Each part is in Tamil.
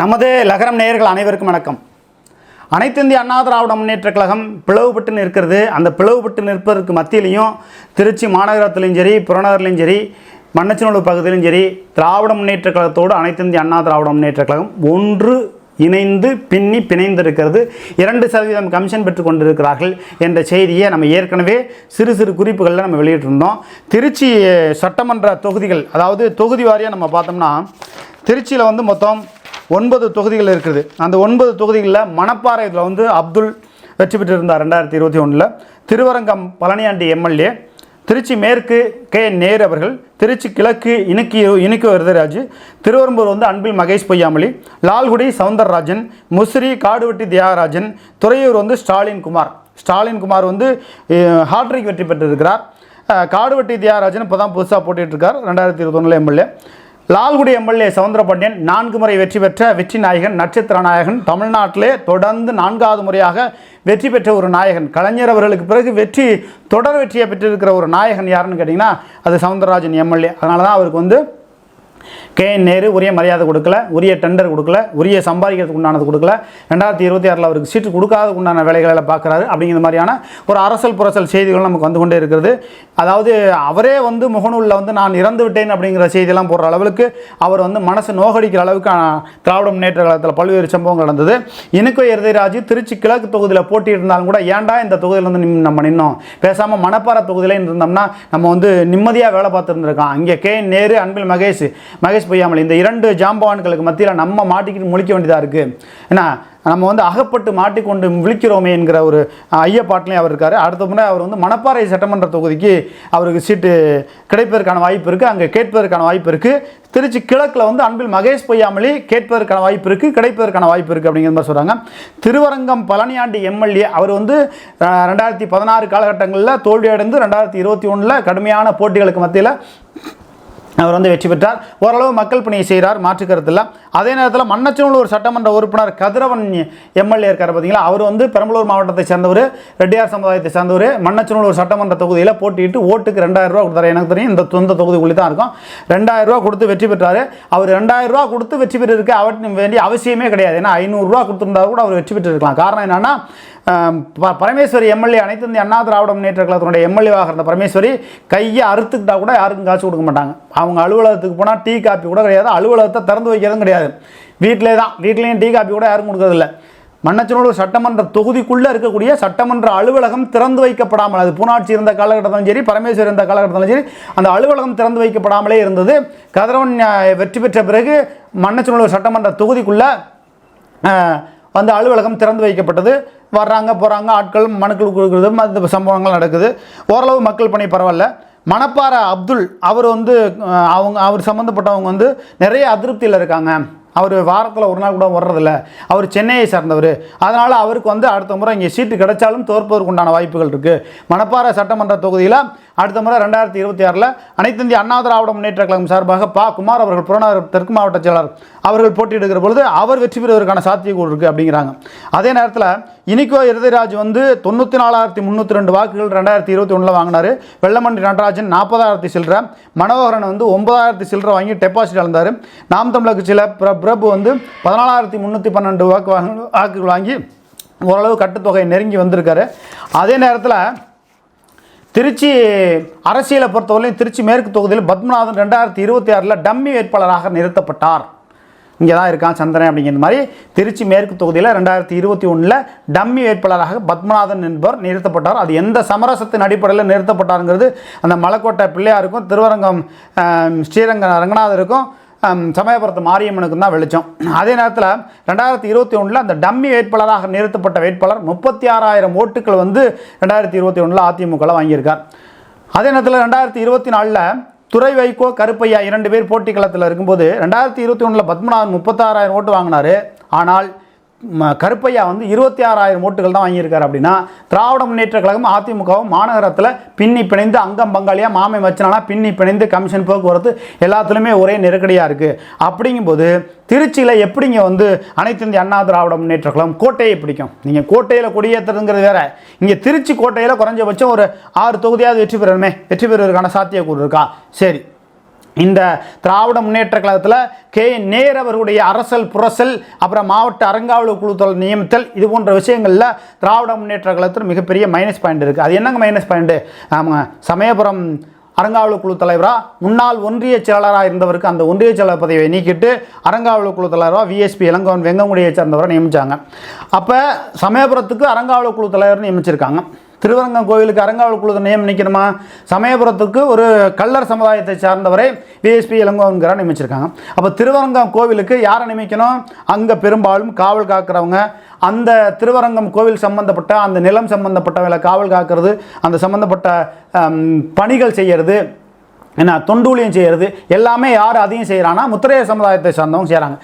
நமது லகரம் நேயர்கள் அனைவருக்கும் வணக்கம். அனைத்து இந்திய அண்ணா திராவிட முன்னேற்ற கழகம் பிளவுபட்டு நிற்கிறது. அந்த பிளவுபட்டு நிற்பதற்கு மத்தியிலையும் திருச்சி மாநகரத்திலையும் சரி புறநகர்லையும் சரி மண்ணச்சநல்லூர் பகுதியிலும் சரி திராவிட முன்னேற்ற கழகத்தோடு அனைத்து இந்திய அண்ணா திராவிட முன்னேற்ற கழகம் ஒன்று இணைந்து பின்னி பிணைந்திருக்கிறது. இரண்டு சதவீதம் கமிஷன் பெற்று கொண்டிருக்கிறார்கள் என்ற செய்தியை நம்ம ஏற்கனவே சிறு சிறு குறிப்புகளில் நம்ம வெளியிட்டிருந்தோம். திருச்சி சட்டமன்ற தொகுதிகள் அதாவது தொகுதி வாரியாக நம்ம பார்த்தோம்னா திருச்சியில் வந்து மொத்தம் ஒன்பது தொகுதிகள் இருக்குது. அந்த ஒன்பது தொகுதிகளில் மணப்பாறை இதில் வந்து அப்துல் வெற்றி பெற்றிருந்தார் ரெண்டாயிரத்தி இருபத்தி ஒன்றில் திருவரங்கம் பழனியாண்டி எம்எல்ஏ திருச்சி மேற்கு கே நேரு அவர்கள் திருச்சி கிழக்கு இணுக்கி இணுக்கு வரதராஜ் திருவரம்பூர் வந்து அன்பில் மகேஷ் பொய்யாமொழி லால்குடி சவுந்தரராஜன் முசிறி காடுவெட்டி தியாகராஜன் துறையூர் வந்து ஸ்டாலின் குமார். ஸ்டாலின் குமார் வந்து ஹாட்ரிக் வெற்றி பெற்றிருக்கிறார். காடுவெட்டி தியாகராஜன் இப்போ தான் புதுசாக போட்டிகிட்ருக்கார் ரெண்டாயிரத்தி இருபத்தொன்னில் எம்எல்ஏ. லால்குடி எம்எல்ஏ சவுந்தரபாண்டியன் நான்கு முறை வெற்றி பெற்ற வெற்றி நாயகன் நட்சத்திர நாயகன் தமிழ்நாட்டிலே தொடர்ந்து நான்காவது முறையாக வெற்றி பெற்ற ஒரு நாயகன். கலைஞர் அவர்களுக்கு பிறகு வெற்றி தொடர் வெற்றியை பெற்றிருக்கிற ஒரு நாயகன் யாருன்னு கேட்டிங்கன்னா அது சவுந்தரராஜன் எம்எல்ஏ. அதனால தான் அவருக்கு வந்து கே என் நேரு உரிய மரியாதை கொடுக்கல உரிய டெண்டர் கொடுக்கல உரிய சம்பாதிக்கிறதுக்கு உண்டானது கொடுக்கல. ரெண்டாயிரத்தி இருபத்தி ஆறில் அவருக்கு சீட்டு கொடுக்காததுக்கு உண்டான வேலைகளை பார்க்குறாரு அப்படிங்கிற மாதிரியான ஒரு அரசல் புரசல் செய்திகள் நமக்கு வந்து கொண்டே இருக்கிறது. அதாவது அவரே வந்து முகநூலில் வந்து நான் இறந்து விட்டேன் அப்படிங்கிற செய்தியெல்லாம் போடுற அளவுக்கு அவர் வந்து மனசு நோகடிக்கிற அளவுக்கு திராவிட முன்னேற்ற கழகத்தில் பல்வேறு சம்பவங்கள் நடந்தது. இனுக்கோ இருதயராஜ் திருச்சி கிழக்கு தொகுதியில் போட்டியிருந்தாலும் கூட ஏன்டா இந்த தொகுதியில் வந்து நம்ம நின்னோம்? பேசாமல் மணப்பாறை தொகுதியில் இருந்தோம்னா நம்ம வந்து நிம்மதியாக வேலை பார்த்துருந்துருக்கோம் இங்கே கே நேரு அன்பில் மகேஷ் மகேஷ் பொய்யாமல் இந்த இரண்டு ஜாம்பவான்களுக்கு மத்தியில் நம்ம மாட்டிக்கிட்டு முழிக்க வேண்டியதாக இருக்குது ஏன்னா நம்ம வந்து அகப்பட்டு மாட்டிக்கொண்டு விழிக்கிறோமே என்கிற ஒரு ஐயப்பாட்டிலையும் அவர் இருக்கார். அடுத்த முறை அவர் வந்து மணப்பாறை சட்டமன்ற தொகுதிக்கு அவருக்கு சீட்டு கிடைப்பதற்கான வாய்ப்பு இருக்குது அங்கே கேட்பதற்கான வாய்ப்பு இருக்குது திருச்சி கிழக்கில் வந்து அன்பில் மகேஷ் பொய்யாமலி கேட்பதற்கான வாய்ப்பு இருக்குது கிடைப்பதற்கான வாய்ப்பு இருக்குது அப்படிங்கிற மாதிரி சொல்கிறாங்க திருவரங்கம் பழனியாண்டி எம்எல்ஏ அவர் வந்து ரெண்டாயிரத்தி பதினாறு காலகட்டங்களில் தோல்வியடைந்து ரெண்டாயிரத்தி இருபத்தி ஒன்றில் கடுமையான போட்டிகளுக்கு மத்தியில் அவர் வந்து வெற்றி பெற்றார். ஓரளவு மக்கள் பணியை செய்கிறார் மாற்று கருத்தில் அதே நேரத்தில் மன்னச்சநல்லூர் சட்டமன்ற உறுப்பினர் கதிரவன் எம்எல்ஏ இருக்கார் பார்த்தீங்களா அவர் வந்து பெரம்பலூர் மாவட்டத்தை சேர்ந்தவர் ரெட்டியார் சமுதாயத்தை சேர்ந்தவர். மன்னச்சனூர் சட்டமன்ற தொகுதியில் போட்டியிட்டு ஓட்டுக்கு ரெண்டாயிரம் ரூபா கொடுத்தாரு. எனக்கு தெரியும் இந்த சொந்த தொகுதிக்குள்ளே தான் இருக்கும். ரெண்டாயிரம் ரூபா கொடுத்து வெற்றி பெற்றார். அவர் ரெண்டாயிரம் ரூபா கொடுத்து வெற்றி பெற்றிருக்க அவருக்கு வேண்டிய அவசியமே கிடையாது. ஏன்னா ஐநூறுரூவா கொடுத்துருந்தா கூட அவர் வெற்றி பெற்றிருக்கலாம். காரணம் என்னென்னா ப- பரமேஸ்வரி எம்எல்ஏ அனைத்து இந்திய அண்ணா திராவிட முன்னேற்ற கழகத்தினுடைய எம்எல்ஏவாக இருந்த பரமேஸ்வரி கையை அறுத்துக்கிட்டா கூட யாருக்கும் காசு கொடுக்க மாட்டாங்க. அவங்க அலுவலகத்துக்கு போனால் டீ காப்பி கூட கிடையாது. அலுவலகத்தை திறந்து வைக்கிறதும் கிடையாது. வீட்டிலே தான். வீட்லேயும் டீ காப்பி கூட யாரும் கொடுக்கறதில்ல மன்னச்சனோடு சட்டமன்ற தொகுதிக்குள்ளே இருக்கக்கூடிய சட்டமன்ற அலுவலகம் திறந்து வைக்கப்படாமல் அது பூனாட்சி இருந்த காலகட்டத்திலும் சரி பரமேஸ்வரி இருந்த காலகட்டத்திலும் சரி அந்த அலுவலகம் திறந்து வைக்கப்படாமலே இருந்தது. கதிரவன் வெற்றி பெற்ற பிறகு மன்னச்சனோடு சட்டமன்ற தொகுதிக்குள்ளே வந்து அலுவலகம் திறந்து வைக்கப்பட்டது. வர்றாங்க போகிறாங்க ஆட்கள் மனுக்கள் கொடுக்குறது மற்ற சம்பவங்கள் நடக்குது. ஓரளவு மக்கள் பணி பரவாயில்ல. மணப்பாறை அப்துல் அவர் வந்து அவங்க அவர் சம்மந்தப்பட்டவங்க வந்து நிறைய அதிருப்தியில் இருக்காங்க. அவர் வாரத்தில் ஒரு நாள் கூட வர்றதில்ல. அவர் சென்னையை சார்ந்தவர். அதனால் அவருக்கு வந்து அடுத்த முறை இங்கே சீட்டு கிடைச்சாலும் தோற்பதற்கு உண்டான வாய்ப்புகள் இருக்குது மணப்பாறை சட்டமன்ற தொகுதியில் அடுத்த முறை ரெண்டாயிரத்தி இருபத்தி ஆறில் அனைத்து இந்திய அண்ணா திராவிட முன்னேற்ற கழகம் சார்பாக பா. குமார் அவர்கள் புறநகர் தெற்கு மாவட்ட செயலாளர் அவர்கள் போட்டியிடுகிற பொழுது அவர் வெற்றி பெறுவதற்கான சாத்தியக்கூறு இருக்குது அப்படிங்கிறாங்க. அதே நேரத்தில் இனிக்கோ இருதயராஜ் வந்து தொண்ணூற்றி நாலாயிரத்தி முந்நூற்றி ரெண்டு வாக்குகள் ரெண்டாயிரத்தி இருபத்தி ஒன்றில் வாங்கினார். வெள்ளமண்டி நடராஜன் நாற்பதாயிரத்தி சில்லற மனோகரன் வந்து ஒன்பதாயிரத்தி சில்லற வாங்கி டெபாசிட் அளந்தார் நாம் தமிழக சில பிர பிரபு வந்து பதினாலாயிரத்தி முந்நூற்றி பன்னெண்டு வாக்கு வாங்க வாக்குகள் வாங்கி ஓரளவு கட்டுத்தொகை நெருங்கி வந்திருக்காரு. அதே நேரத்தில் திருச்சி அரசியலை பொறுத்தவரையிலும் திருச்சி மேற்கு தொகுதியில் பத்மநாதன் ரெண்டாயிரத்தி இருபத்தி ஆறில் டம்மி வேட்பாளராக நிறுத்தப்பட்டார். இங்கே தான் இருக்கான் சந்திரன் அப்படிங்கிற மாதிரி. திருச்சி மேற்கு தொகுதியில் ரெண்டாயிரத்தி இருபத்தி ஒன்றில் டம்மி வேட்பாளராக பத்மநாதன் என்பவர் நிறுத்தப்பட்டார். அது எந்த சமரசத்தின் அடிப்படையில் நிறுத்தப்பட்டாருங்கிறது அந்த மலைக்கோட்டை பிள்ளையாருக்கும் திருவரங்கம் ஸ்ரீரங்க ரங்கநாதருக்கும் சமயபுரத்து மாரியம்மனுக்கும் தான் வெளிச்சம். அதே நேரத்தில் ரெண்டாயிரத்தி இருபத்தி ஒன்றில் அந்த டம்மி வேட்பாளராக நிறுத்தப்பட்ட வேட்பாளர் முப்பத்தி ஆறாயிரம் ஓட்டுகள் வந்து ரெண்டாயிரத்தி இருபத்தி ஒன்றில் அதிமுகவில் வாங்கியிருக்கார். அதே நேரத்தில் ரெண்டாயிரத்தி இருபத்தி நாலில் துறை வைகோ கருப்பையா இரண்டு பேர் போட்டி களத்தில் இருக்கும்போது ரெண்டாயிரத்தி இருபத்தி ஒன்றில் பத்மநாதன் முப்பத்தாறாயிரம் ஓட்டு வாங்கினார். ஆனால் கருப்பையா வந்து இருபத்தி ஆறாயிரம் ஓட்டுகள் தான் வாங்கியிருக்காரு அப்படின்னா திராவிட முன்னேற்ற கழகம் அதிமுகவும் மாநகரத்தில் பின்னி பிணைந்து அங்கம் பங்காளியாக மாமை வச்சனால பின்னி பிணைந்து கமிஷன் போக்குவரத்து எல்லாத்துலேயுமே ஒரே நெருக்கடியாக இருக்குது அப்படிங்கும்போது திருச்சியில் எப்படிங்க வந்து அனைத்து இந்திய அண்ணா திராவிட முன்னேற்ற கழகம் கோட்டையை பிடிக்கும்? நீங்கள் கோட்டையில் கொடியேற்றுறதுங்கிறது வேற. இங்கே திருச்சி கோட்டையில் குறைஞ்சபட்சம் ஒரு ஆறு தொகுதியாவது வெற்றி பெறணுமே. வெற்றி பெறுவதற்கான சாத்தியக்கூறு இருக்கா? சரி. இந்த திராவிட முன்னேற்ற கழகத்தில் கே. நேர் அவர்களுடைய அரசல் புரசல் அப்புறம் மாவட்ட அறங்காவலர் குழுத்தல் நியமித்தல் இது போன்ற விஷயங்களில் திராவிட முன்னேற்ற கழகத்தில் மிகப்பெரிய மைனஸ் பாயிண்ட் இருக்குது அது என்னங்க மைனஸ் பாயிண்ட்டு ஆமாங்க சமயபுரம் அறங்காவலர் குழு தலைவராக முன்னாள் ஒன்றிய செயலராக இருந்தவருக்கு அந்த ஒன்றிய செயலர் பதவியை நீக்கிட்டு அறங்காவலர் குழு தலைவராக விஎஸ்பி இளங்கோவன் வெங்கமுடியை சேர்ந்தவரை நியமித்தாங்க அப்போ சமயபுரத்துக்கு அறங்காவலர் குழு தலைவர் நியமிச்சிருக்காங்க. திருவரங்கம் கோவிலுக்கு அரங்காவல் குழு நியமிக்கணுமா நிற்கணுமா சமயபுரத்துக்கு ஒரு கள்ளர் சமுதாயத்தை சார்ந்தவரை விஎஸ்பி இளங்கோவன்கிற நியமிச்சிருக்காங்க. அப்போ திருவரங்கம் கோவிலுக்கு யாரை நியமிக்கணும்? அங்கே பெரும்பாலும் காவல் காக்கிறவங்க. அந்த திருவரங்கம் கோவில் சம்பந்தப்பட்ட அந்த நிலம் சம்பந்தப்பட்டவங்களை காவல் காக்கிறது அந்த சம்பந்தப்பட்ட பணிகள் செய்கிறது என்ன தொண்டூலியம் செய்கிறது எல்லாமே யார் அதையும் செய்கிறான்னா முத்திரைய சமுதாயத்தை சார்ந்தவங்க செய்கிறாங்க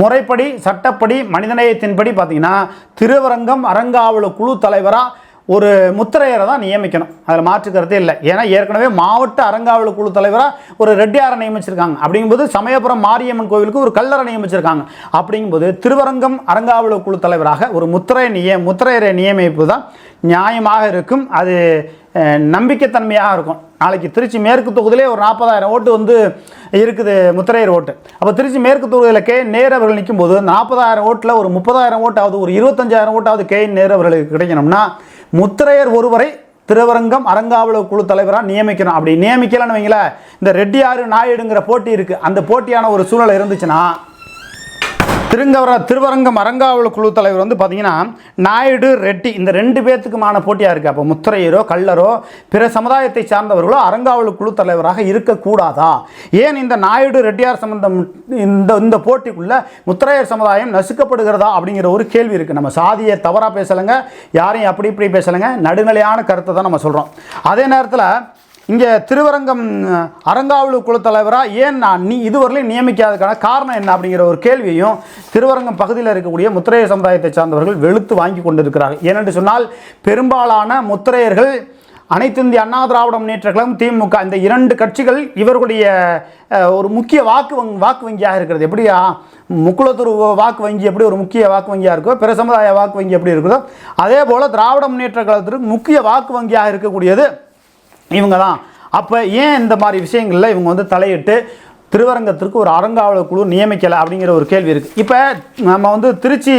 முறைப்படி சட்டப்படி மனிதநேயத்தின்படி பார்த்தீங்கன்னா திருவரங்கம் அரங்காவல குழு தலைவராக ஒரு முத்திரையரை தான் நியமிக்கணும். அதில் மாற்று கருத்தே இல்லை. ஏன்னா ஏற்கனவே மாவட்ட அறங்காவல் குழு தலைவராக ஒரு ரெட்டியாரை நியமிச்சிருக்காங்க. அப்படிங்கும்போது சமயபுரம் மாரியம்மன் கோவிலுக்கு ஒரு கல்லறை நியமிச்சிருக்காங்க. அப்படிங்கும்போது திருவரங்கம் அறங்காவல் குழு தலைவராக ஒரு முத்திரை நிய முத்திரையரை நியமிப்பு தான் நியாயமாக இருக்கும். அது நம்பிக்கைத்தன்மையாக இருக்கும். நாளைக்கு திருச்சி மேற்கு தொகுதியிலே ஒரு நாற்பதாயிரம் ஓட்டு வந்து இருக்குது முத்திரையர் ஓட்டு. அப்போ திருச்சி மேற்கு தொகுதியில் கே நேர் அவர்கள் நிற்கும்போது நாற்பதாயிரம் ஓட்டில் ஒரு முப்பதாயிரம் ஓட்டாவது ஒரு இருபத்தஞ்சாயிரம் ஓட்டாவது கே நேர் அவர்களுக்கு கிடைக்கணும்னா முத்திரையர் ஒருவரை திருவரங்கம் அறங்காவலர் குழு தலைவராக நியமிக்கணும். அப்படி நியமிக்கலன்னு வைங்களேன் இந்த ரெட்டியாறு நாயுடுங்கிற போட்டி இருக்குது அந்த போட்டியான ஒரு சூழல் இருந்துச்சுன்னா திருங்கவர திருவரங்கம் அரங்காவல் குழு தலைவர் வந்து பார்த்தீங்கன்னா நாயுடு ரெட்டி இந்த ரெண்டு பேர்த்துக்குமான போட்டியாக இருக்குது அப்போ முத்திரையரோ கல்லரோ பிற சமுதாயத்தை சார்ந்தவர்களோ அரங்காவல் குழு தலைவராக இருக்கக்கூடாதா? ஏன் இந்த நாயுடு ரெட்டியார் சம்பந்தம் இந்த இந்த போட்டிக்குள்ள முத்திரையர் சமுதாயம் நசுக்கப்படுகிறதா அப்படிங்கிற ஒரு கேள்வி இருக்குது நம்ம சாதியை தவறாக பேசலைங்க யாரையும் அப்படி இப்படி பேசலைங்க நடுநிலையான கருத்தை தான் நம்ம சொல்கிறோம் அதே நேரத்தில் இங்கே திருவரங்கம் அஹ், குழுத்தலைவராக ஏன் நான் நீ இதுவரையிலும் நியமிக்காததுக்கான காரணம் என்ன அப்படிங்கிற ஒரு கேள்வியையும் திருவரங்கம் பகுதியில் இருக்கக்கூடிய முத்திரைய சமுதாயத்தை சார்ந்தவர்கள் வெளுத்து வாங்கி கொண்டிருக்கிறார்கள். ஏனென்று சொன்னால் பெரும்பாலான முத்திரையர்கள் அனைத்து இந்திய அண்ணா திராவிட முன்னேற்ற கழகம் திமுக இந்த இரண்டு கட்சிகள் இவர்களுடைய ஒரு முக்கிய வாக்கு வங் வாக்கு வங்கியாக இருக்கிறது. எப்படியா முக்குளத்தூர் வாக்கு வங்கி எப்படி ஒரு முக்கிய வாக்கு வங்கியாக இருக்கோ பிற சமுதாய வாக்கு வங்கி எப்படி இருக்குதோ அதே போல் திராவிட முன்னேற்ற கழகத்திற்கு முக்கிய வாக்கு வங்கியாக இருக்கக்கூடியது இவங்க தான் அப்போ ஏன் இந்த மாதிரி விஷயங்களில் இவங்க வந்து தலையிட்டு திருவரங்கத்திற்கு ஒரு அறங்காவலர் குழு நியமிக்கலை அப்படிங்கிற ஒரு கேள்வி இருக்குது இப்போ நம்ம வந்து திருச்சி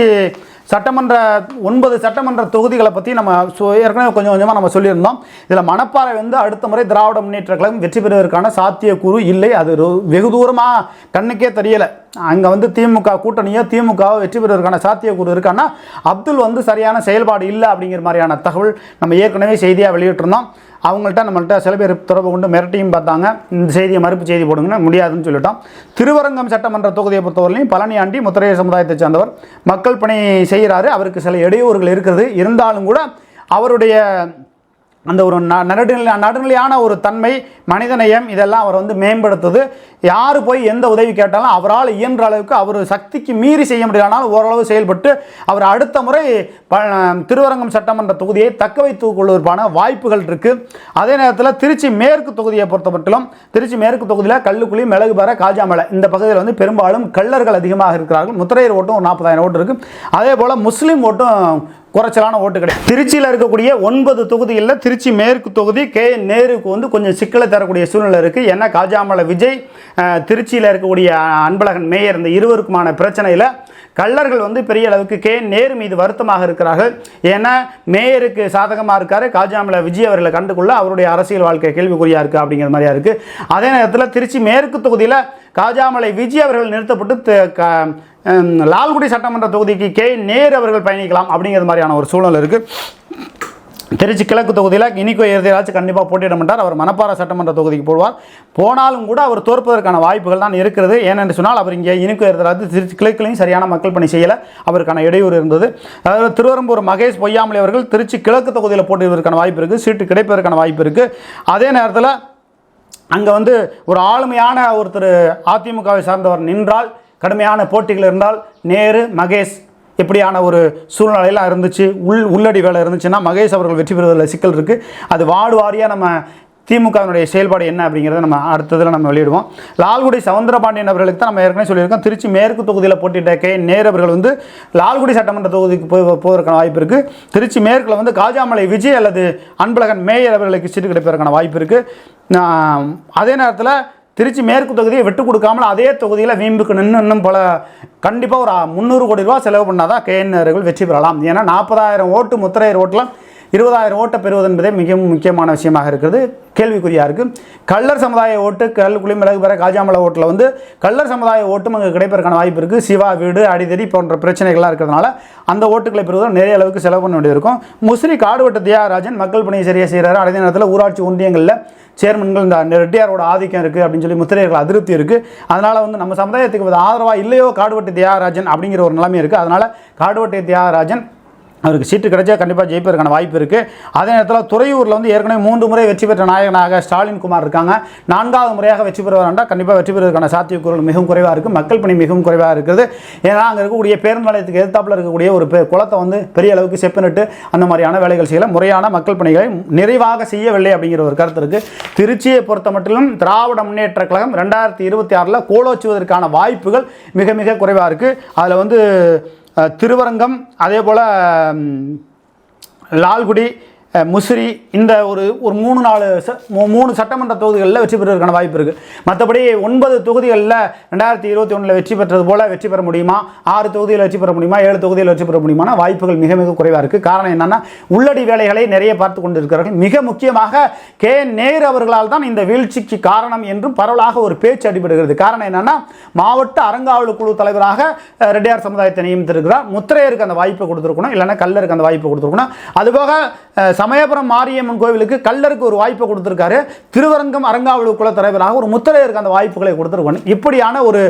சட்டமன்ற ஒன்பது சட்டமன்ற தொகுதிகளை பற்றி நம்ம ஏற்கனவே கொஞ்சம் கொஞ்சமாக நம்ம சொல்லியிருந்தோம். இதில் மணப்பாறை வந்து அடுத்த முறை திராவிட முன்னேற்ற கழகம் வெற்றி பெறுவதற்கான சாத்தியக்கூறு இல்லை. அது ரொ- வெகு தூரமாக கண்ணுக்கே தெரியலை. அங்கே வந்து திமுக கூட்டணியோ திமுகவோ வெற்றி பெறுவதற்கான சாத்தியக்கூறு இருக்கான்னா அப்துல் வந்து சரியான செயல்பாடு இல்லை அப்படிங்கிற மாதிரியான தகவல் நம்ம ஏற்கனவே செய்தியாக வெளியிட்டிருந்தோம். அவங்கள்ட்ட நம்மள்ட்ட சில பேர் தொடர்பு கொண்டு மிரட்டியும் பார்த்தாங்க. இந்த செய்தியை மறுப்பு செய்தி போடுங்கன்னு முடியாதுன்னு சொல்லிட்டோம். திருவரங்கம் சட்டமன்ற தொகுதியை பொறுத்தவரையிலையும் பழனியாண்டி முத்திரைய சமுதாயத்தை சார்ந்தவர். மக்கள் பணி செய்கிறாரு. அவருக்கு சில இடையூறுகள் இருக்கிறது. இருந்தாலும் கூட அவருடைய அந்த ஒரு ந நடுநிலை நடுநிலையான ஒரு தன்மை மனிதநேயம் இதெல்லாம் அவர் வந்து மேம்படுத்துது. யார் போய் எந்த உதவி கேட்டாலும் அவரால் இயன்ற அளவுக்கு அவர் சக்திக்கு மீறி செய்ய முடியலனாலும் ஓரளவு செயல்பட்டு அவர் அடுத்த முறை ப திருவரங்கம் சட்டமன்ற தொகுதியை தக்க வைத்துக் கொள்வதற்கான வாய்ப்புகள் இருக்குது அதே நேரத்தில் திருச்சி மேற்கு தொகுதியை பொறுத்த மட்டும் திருச்சி மேற்கு தொகுதியில் கல்லுக்குழி மிளகுபாறை காஜாமலை இந்த பகுதியில் வந்து பெரும்பாலும் கள்ளர்கள் அதிகமாக இருக்கிறார்கள். முத்திரையர் ஓட்டும் ஒரு நாற்பதாயிரம் ஓட்டு இருக்குது அதே போல் முஸ்லீம் ஓட்டும் குறைச்சலான ஓட்டு கிடையாது திருச்சியில் இருக்கக்கூடிய ஒன்பது தொகுதிகளில் திருச்சி மேற்கு தொகுதி கே நேருக்கு வந்து கொஞ்சம் சிக்கலை தரக்கூடிய சூழ்நிலை இருக்குது ஏன்னா காஜாமலை விஜய் திருச்சியில் இருக்கக்கூடிய அன்பழகன் மேயர் இந்த இருவருக்குமான பிரச்சனையில் கள்ளர்கள் வந்து பெரிய அளவுக்கு கே நேரு மீது வருத்தமாக இருக்கிறார்கள். ஏன்னா மேயருக்கு சாதகமாக இருக்காரு காஜாமலை விஜய் அவர்களை கண்டுகொள்ள அவருடைய அரசியல் வாழ்க்கை கேள்விக்குறியாக இருக்குது அப்படிங்கிற மாதிரியா இருக்குது அதே நேரத்தில் திருச்சி மேற்கு தொகுதியில் காஜாமலை விஜய் அவர்கள் நிறுத்தப்பட்டு க- லால்குடி சட்டமன்ற தொகுதிக்கு கே. நேர் அவர்கள் பயணிக்கலாம் அப்படிங்கிற மாதிரியான ஒரு சூழல் இருக்குது திருச்சி கிழக்கு தொகுதியில் இனிக்கோ இறுதியாச்சும் கண்டிப்பாக போட்டியிட மாட்டார். அவர் மணப்பாறை சட்டமன்ற தொகுதிக்கு போடுவார். போனாலும் கூட அவர் தோற்பதற்கான வாய்ப்புகள் தான் இருக்கிறது. ஏனென்று சொன்னால் அவர் இங்கே இனிக்கோ இறுதிராஜ் திருச்சி கிழக்குலையும் சரியான மக்கள் பணி செய்யலை. அவருக்கான இடையூறு இருந்தது. அதாவது திருவரம்பூர் மகேஷ் பொய்யாமலை அவர்கள் திருச்சி கிழக்கு தொகுதியில் போட்டியிடுவதற்கான வாய்ப்பு இருக்குது சீட்டு கிடைப்பதற்கான வாய்ப்பு இருக்குது அதே நேரத்தில் அங்கே வந்து ஒரு ஆளுமையான ஒருத்தர் அதிமுகவை சார்ந்தவர் நின்றால் கடுமையான போட்டிகள் இருந்தால் நேரு மகேஷ் இப்படியான ஒரு சூழ்நிலையெல்லாம் இருந்துச்சு உள் உள்ளடி வேலை இருந்துச்சுன்னா மகேஷ் அவர்கள் வெற்றி பெறுவதில் சிக்கல் இருக்குது அது வார்டு வாரியாக நம்ம திமுகவினுடைய செயல்பாடு என்ன அப்படிங்கிறத நம்ம அடுத்ததில் நம்ம வெளியிடுவோம். லால்குடி சவுந்தரபாண்டியன் அவர்களுக்கு தான் நம்ம ஏற்கனவே சொல்லியிருக்கோம். திருச்சி மேற்கு தொகுதியில் போட்டியிட்ட கே. நேர் அவர்கள் வந்து லால்குடி சட்டமன்ற தொகுதிக்கு போய் போவதற்கான வாய்ப்பு இருக்குது திருச்சி மேற்கில் வந்து காஜாமலை விஜய் அல்லது அன்பழகன் மேயர் அவர்களுக்கு சீட்டு கிடைப்பதற்கான வாய்ப்பு இருக்குது அதே நேரத்தில் திருச்சி மேற்கு தொகுதியை விட்டு கொடுக்காமல் அதே தொகுதியில் வீம்புக்கு நின்று இன்னும் பல கண்டிப்பாக ஒரு முந்நூறு கோடி ரூபா செலவு பண்ணாதான் கேஎன் அவர்கள் வெற்றி பெறலாம். ஏன்னா நாற்பதாயிரம் ஓட்டு முத்திரையர் ஓட்டெலாம் இருபதாயிரம் ஓட்டை பெறுவது என்பதே மிகவும் முக்கியமான விஷயமாக இருக்கிறது. கேள்விக்குறியாக இருக்குது கள்ளர் சமுதாய ஓட்டு கல் குளிமிளகு பெற காஜாமலை ஓட்டில் வந்து கள்ளர் சமுதாய ஓட்டும் அங்கே கிடைப்பதற்கான வாய்ப்பு இருக்குது சிவா வீடு அடிதடி போன்ற பிரச்சனைகள்லாம் இருக்கிறதுனால அந்த ஓட்டுகளை பெறுவதில் நிறைய அளவுக்கு செலவு பண்ண வேண்டியிருக்கும். முஸ்ரி காடுவட்ட தியாகராஜன் மக்கள் பணியை சரியாக செய்கிறாரு அதே நேரத்தில் ஊராட்சி ஒன்றியங்களில் சேர்மன்கள் இந்த ரெட்டியாரோட ஆதிக்கம் இருக்குது அப்படின்னு சொல்லி முத்திரையர்கள் அதிருப்தி இருக்குது அதனால் வந்து நம்ம சமுதாயத்துக்கு ஆதரவாக இல்லையோ காடுவட்டி தியாகராஜன் அப்படிங்கிற ஒரு நிலைமை இருக்குது அதனால் காடுவட்டி தியாகராஜன் அவருக்கு சீட்டு கிடைச்சா கண்டிப்பாக ஜெயிப்பதற்கான வாய்ப்பு இருக்குது அதே நேரத்தில் துறையூரில் வந்து ஏற்கனவே மூன்று முறை வெற்றி பெற்ற நாயகனாக ஸ்டாலின் குமார் இருக்காங்க. நான்காவது முறையாக வெற்றி பெறுவார்ன்றா கண்டிப்பாக வெற்றி பெறுவதற்கான சாத்தியக்கூறுகள் மிகவும் குறைவாக இருக்குது மக்கள் பணி மிகவும் குறைவாக இருக்குது. ஏன்னா அங்கே இருக்கக்கூடிய பேருந்து நிலையத்துக்கு எதிர்த்தாப்பில் இருக்கக்கூடிய ஒரு பெ- குளத்தை வந்து பெரிய அளவுக்கு செப்பனிட்டு அந்த மாதிரியான வேலைகள் செய்யல. முறையான மக்கள் பணிகளை நிறைவாக செய்யவில்லை அப்படிங்கிற ஒரு கருத்து இருக்குது திருச்சியை பொறுத்த மட்டிலும் திராவிட முன்னேற்ற கழகம் ரெண்டாயிரத்தி இருபத்தி ஆறில் கோலோச்சுவதற்கான வாய்ப்புகள் மிக மிக குறைவாக இருக்குது அதில் வந்து திருவரங்கம் அதே போல் லால்குடி முசிறி இந்த ஒரு ஒரு மூணு நாலு ச- மூணு சட்டமன்ற தொகுதிகளில் வெற்றி பெறுவதற்கான வாய்ப்பு இருக்குது மற்றபடி ஒன்பது தொகுதிகளில் ரெண்டாயிரத்தி இருபத்தி ஒன்றில் வெற்றி பெற்றது போல் வெற்றி பெற முடியுமா? ஆறு தொகுதியில் வெற்றி பெற முடியுமா? ஏழு தொகுதியில் வெற்றி பெற முடியுமான வாய்ப்புகள் மிக மிக குறைவாக இருக்குது காரணம் என்னென்னா உள்ளடி வேலைகளை நிறைய பார்த்து கொண்டிருக்கிறார்கள். மிக முக்கியமாக கே. நேரு அவர்களால் தான் இந்த வீழ்ச்சிக்கு காரணம் என்றும் பரவலாக ஒரு பேச்சு அடிபடுகிறது. காரணம் என்னென்னா மாவட்ட அறங்காவலர் குழு தலைவராக ரெட்டியார் சமுதாயத்தை நியமித்திருக்கிறார். முத்திரையருக்கு அந்த வாய்ப்பை கொடுத்துருக்கணும். இல்லைன்னா கல்லருக்கு அந்த வாய்ப்பை கொடுத்துருக்கணும். அதுபோக சமயபுரம் மாரியம்மன் கோவிலுக்கு கல்லருக்கு ஒரு வாய்ப்பை கொடுத்துருக்காரு. திருவரங்கம் அரங்காவலு குழு தலைவராக ஒரு முத்தரையருக்கு அந்த வாய்ப்புகளை கொடுத்துருக்கணும் இப்படியான ஒரு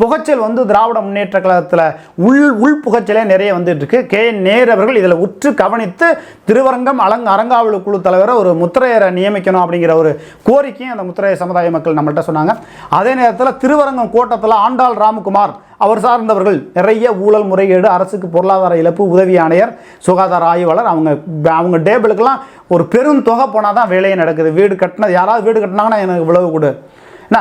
புகைச்சல் வந்து திராவிட முன்னேற்ற கழகத்தில் உள் உள் புகைச்சலே நிறைய வந்துட்டு இருக்கு கே நேர் அவர்கள் இதில் உற்று கவனித்து திருவரங்கம் அலங் அரங்காவலு குழு தலைவரை ஒரு முத்திரையரை நியமிக்கணும் அப்படிங்கிற ஒரு கோரிக்கையும் அந்த முத்திரையர் சமுதாய மக்கள் நம்மள்கிட்ட சொன்னாங்க. அதே நேரத்தில் திருவரங்கம் கோட்டத்தில் ஆண்டாள் ராமகுமார் அவர் சார்ந்தவர்கள் நிறைய ஊழல் முறைகேடு அரசுக்கு பொருளாதார இழப்பு உதவி ஆணையர் சுகாதார ஆய்வாளர் அவங்க அவங்க டேபிளுக்கெல்லாம் ஒரு பெரும் தொகை போனால் தான் வேலையே நடக்குது. வீடு கட்டினது யாராவது வீடு கட்டினாங்கன்னா எனக்கு இவ்வளவு கொடு. என்ன?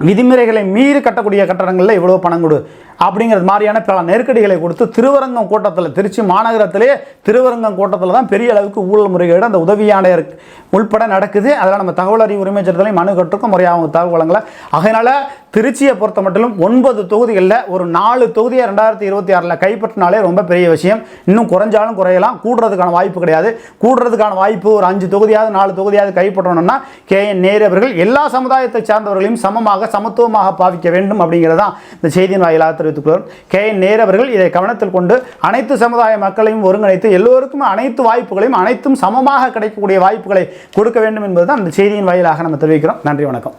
விதிமுறைகளை மீறி கட்டக்கூடிய கட்டடங்களில் இவ்வளோ பணம் கொடு. அப்படிங்கிறது மாதிரியான பல நெருக்கடிகளை கொடுத்து திருவரங்கம் கூட்டத்தில் திருச்சி மாநகரத்திலே திருவரங்கம் கூட்டத்தில் தான் பெரிய அளவுக்கு ஊழல் முறைகேடு அந்த உதவியான உள்பட நடக்குது. அதெல்லாம் நம்ம தகவல் அறிவு உரிமை சட்டத்திலையும் மனு கட்டுக்கும் முறையாக தகவல் வழங்கலை. அதனால் திருச்சியை பொறுத்த மட்டும் ஒன்பது தொகுதிகளில் ஒரு நாலு தொகுதியை ரெண்டாயிரத்தி இருபத்தி ஆறில் கைப்பற்றினாலே ரொம்ப பெரிய விஷயம். இன்னும் குறைஞ்சாலும் குறையலாம். கூடுறதுக்கான வாய்ப்பு கிடையாது. கூடுறதுக்கான வாய்ப்பு ஒரு அஞ்சு தொகுதியாவது நாலு தொகுதியாவது கைப்பற்றணும்னா கே. என். நேரு அவர்கள் எல்லா சமுதாயத்தை சார்ந்தவர்களையும் சமமாக சமத்துவமாக பாவிக்க வேண்டும் அப்படிங்கிறது தான் இந்த செய்தியின் வாயிலாக தெரிவித்துக் கே. நேர் அவர்கள் இதை கவனத்தில் கொண்டு அனைத்து சமுதாய மக்களையும் ஒருங்கிணைத்து எல்லோருக்கும் அனைத்து வாய்ப்புகளையும் அனைத்தும் சமமாக கிடைக்கக்கூடிய வாய்ப்புகளை கொடுக்க வேண்டும் என்பதுதான் அந்த செய்தியின் வாயிலாக நம்ம தெரிவிக்கிறோம். நன்றி வணக்கம்.